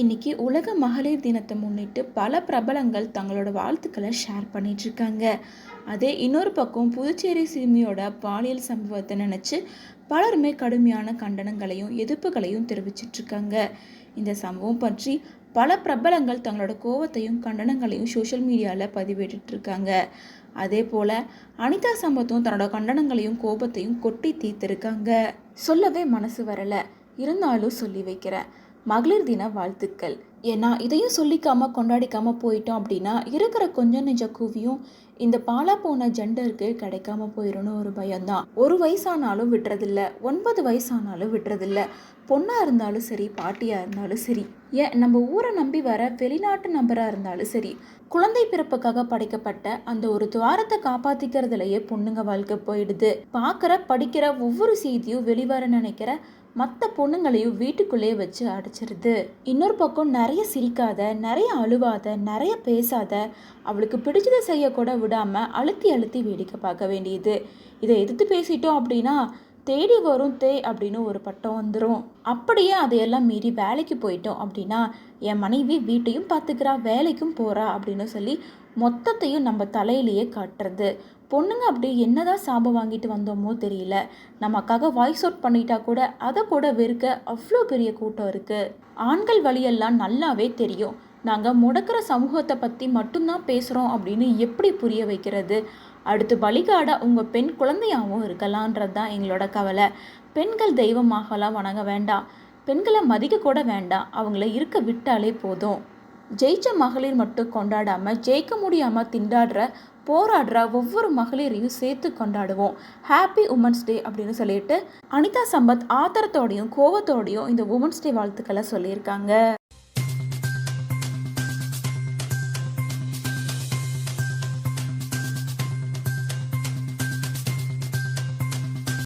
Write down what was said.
இன்னைக்கு உலக மகளிர் தினத்தை முன்னிட்டு பல பிரபலங்கள் தங்களோட வாழ்த்துக்களை ஷேர் பண்ணிட்டு இருக்காங்க. அதே இன்னொரு பக்கம் புதுச்சேரி சிறுமியோட பாலியல் சம்பவத்தை நினச்சி பலருமே கடுமையான கண்டனங்களையும் எதிர்ப்புகளையும் தெரிவிச்சிட்டு இருக்காங்க. இந்த சம்பவம் பற்றி பல பிரபலங்கள் தங்களோட கோவத்தையும் கண்டனங்களையும் சோஷியல் மீடியாவில் பதிவிட்டு இருக்காங்க. அதே போல் அனிதா சம்பத்தும் தன்னோட கண்டனங்களையும் கோபத்தையும் கொட்டி தீர்த்திருக்காங்க. சொல்லவே மனசு வரல. இருந்தாலும் சொல்லி வைக்கிறேன். மகளிர் தின வாழ்த்துக்கள். ஏன்னா இதையும் சொல்லிக்காமல் கொண்டாடிக்காமல் போயிட்டோம் அப்படின்னா இருக்கிற கொஞ்சம் நெஞ்ச கூவியும் இந்த பாலா போன ஜெண்டருக்கு கிடைக்காம போயிடும்னு ஒரு பயம்தான். ஒரு வயசானாலும் விடுறதில்ல. ஒன்பது வயசானாலும் விடுறதில்ல. பொண்ணாக இருந்தாலும் சரி பாட்டியாக இருந்தாலும் சரி. ஏன் நம்ம ஊரை நம்பி வர வெளிநாட்டு நபராக இருந்தாலும் சரி குழந்தை பிறப்புக்காக படைக்கப்பட்ட அந்த ஒரு துவாரத்தை காப்பாற்றிக்கிறதுலையே பொண்ணுங்க வாழ்க்கை போயிடுது. பார்க்குற படிக்கிற ஒவ்வொரு செய்தியும் வெளிவர நினைக்கிற மற்ற பொண்ணுங்களையும் வீட்டுக்குள்ளேயே வச்சு அடைச்சிருது. இன்னொரு பக்கம் நிறைய சிரிக்காத நிறைய அழுவாத நிறைய பேசாத அவளுக்கு பிடிச்சதை செய்யக்கூட விடாமல் அழுத்தி அழுத்தி வேடிக்கை பார்க்க வேண்டியது. இதை எதிர்த்து பேசிட்டோம் அப்படின்னா தேடி வரும் தே அப்படின்னு ஒரு பட்டம் வந்துடும் அப்படியே அதையெல்லாம் மீறி வேலைக்கு போயிட்டோம் அப்படின்னா என் மனைவி வீட்டையும் பார்த்துக்கிறா வேலைக்கும் போகிறா அப்படின்னு சொல்லி மொத்தத்தையும் நம்ம தலையிலேயே காட்டுறது. பொண்ணுங்க அப்படி என்னதான் சாபம் வாங்கிட்டு வந்தோமோ தெரியல. நமக்காக வாய்ஸ் அவுட் பண்ணிட்டா கூட அதை கூட வெறுக்க அவ்வளோ பெரிய கூட்டம் இருக்குது ஆண்கள் வழியெல்லாம் நல்லாவே தெரியும். நாங்கள் முடக்கிற சமூகத்தை பற்றி மட்டும்தான் பேசுகிறோம் அப்படின்னு எப்படி புரிய வைக்கிறது? அடுத்து பலிகாட உங்கள் பெண் குழந்தையாகவும் இருக்கலான்றது தான் எங்களோட கவலை. பெண்கள் தெய்வமாகலாம் வணங்க வேண்டாம். பெண்களை மதிக்க கூட வேண்டாம். அவங்கள இருக்க விட்டாலே போதும். ஜெயிச்ச மகளிர் மட்டும் கொண்டாடாமல் ஜெயிக்க முடியாமல் திண்டாடுற போராடுற ஒவ்வொரு மகளிரையும் சேர்த்து கொண்டாடுவோம். ஹாப்பி உமன்ஸ் டே அப்படின்னு சொல்லிட்டு அனிதா சம்பத் ஆத்திரத்தோடையும் கோவத்தோடையும் இந்த உமன்ஸ் டே வாழ்த்துக்களை சொல்லியிருக்காங்க.